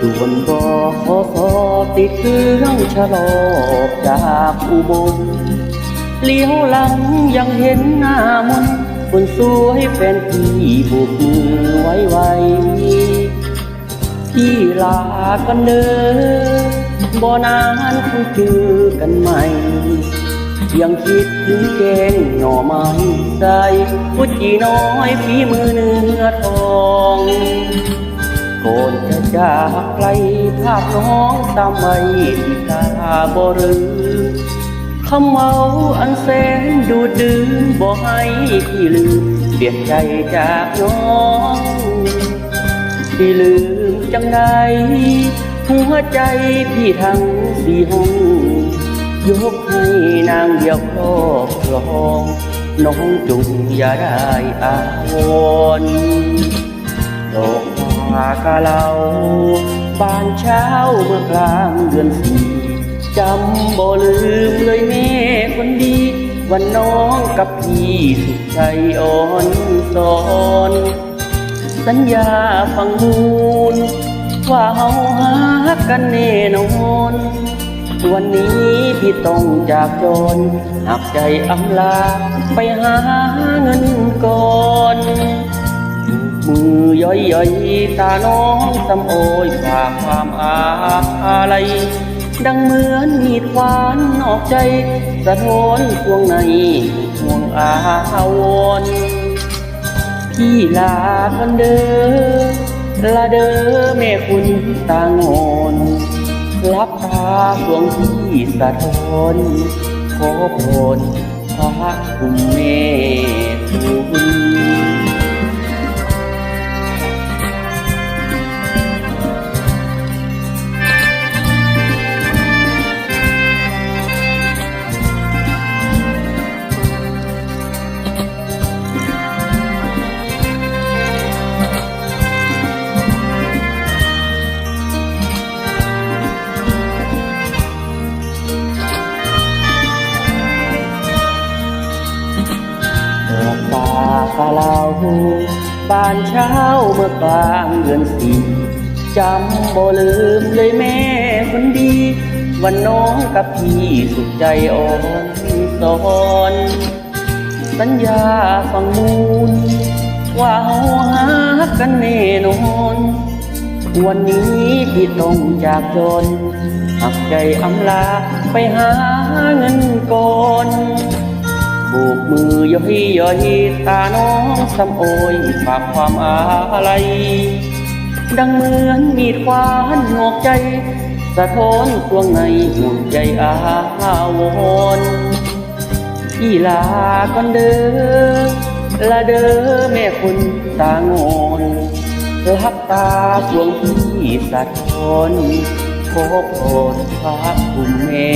ด่วนบอขอขอติดเครื่องชะลอจากอุบลเลี้ยวหลังยังเห็นหน้ามนคนสวยแฟนพี่โบกมือไว้ไวพี่ลากันเด้อบ่นานคงเจอกันใหม่ยังคิดถึงแกงหน่อไม้ใส่พุจีน้อยฝีมือเนื้อทอง ก่อนจะจากไกลภาพน้องตามไว้ที่ตาบ่ลืมคำเมาอันแสนดูดดื่มบ่ให้พี่ลืมเปลี่ยนใจจากน้องพี่ลืมจังใดหัวใจพี่ทั้งสี่ห้องยกให้นางเดียวครอบครองน้องจุงอย่าได้อาวรณ์ดอก มากะเหลาบานเช้าเมื่อกลางเดือนสี่จำบ่ลืมเลยแม่คนดี วันน้องกับพี่สุขใจอ่อนสอน สัญญาฟังมูล ว่าเฮาหากันแน่นอนวันนี้พี่ต้องจากจนหักใจอำลา ไปหาเงินก่อน ย่อยย่อยๆตาน้องสำโอยฝากความอาลัยดังเหมือนมีดควานนอกใจ สะท้อนพวงในห่วงอาวรพี่ลากันเด้อลาเด้อแม่คุณตางอนรับตาดวงที่สะท้อนขอพรพระคุณแม่คุะลาวบานเช้าเมื่อกลางเดือนสี่จำบ่ลืมเลยแม่คนดี วันน้องกับพี่สุขใจอ่อนสอนสัญญาฟังมูล ว่าเฮาหากันแน่นอนวันนี้พี่ต้องจากจนหักใจอำลาไปหาเงินก่อน โบกมือย่อยย่อยตาน้องสำโอยฝากความอาลัยดังเหมือนมีดควานหนวกใจ สะท้อนดวงในห่วงใจอาวรณ์พี่ลาก่อนเด้อลาเด้อแม่คุณตางอนรับตาดวงพี่สะท้อนขอพรพระคุณแม่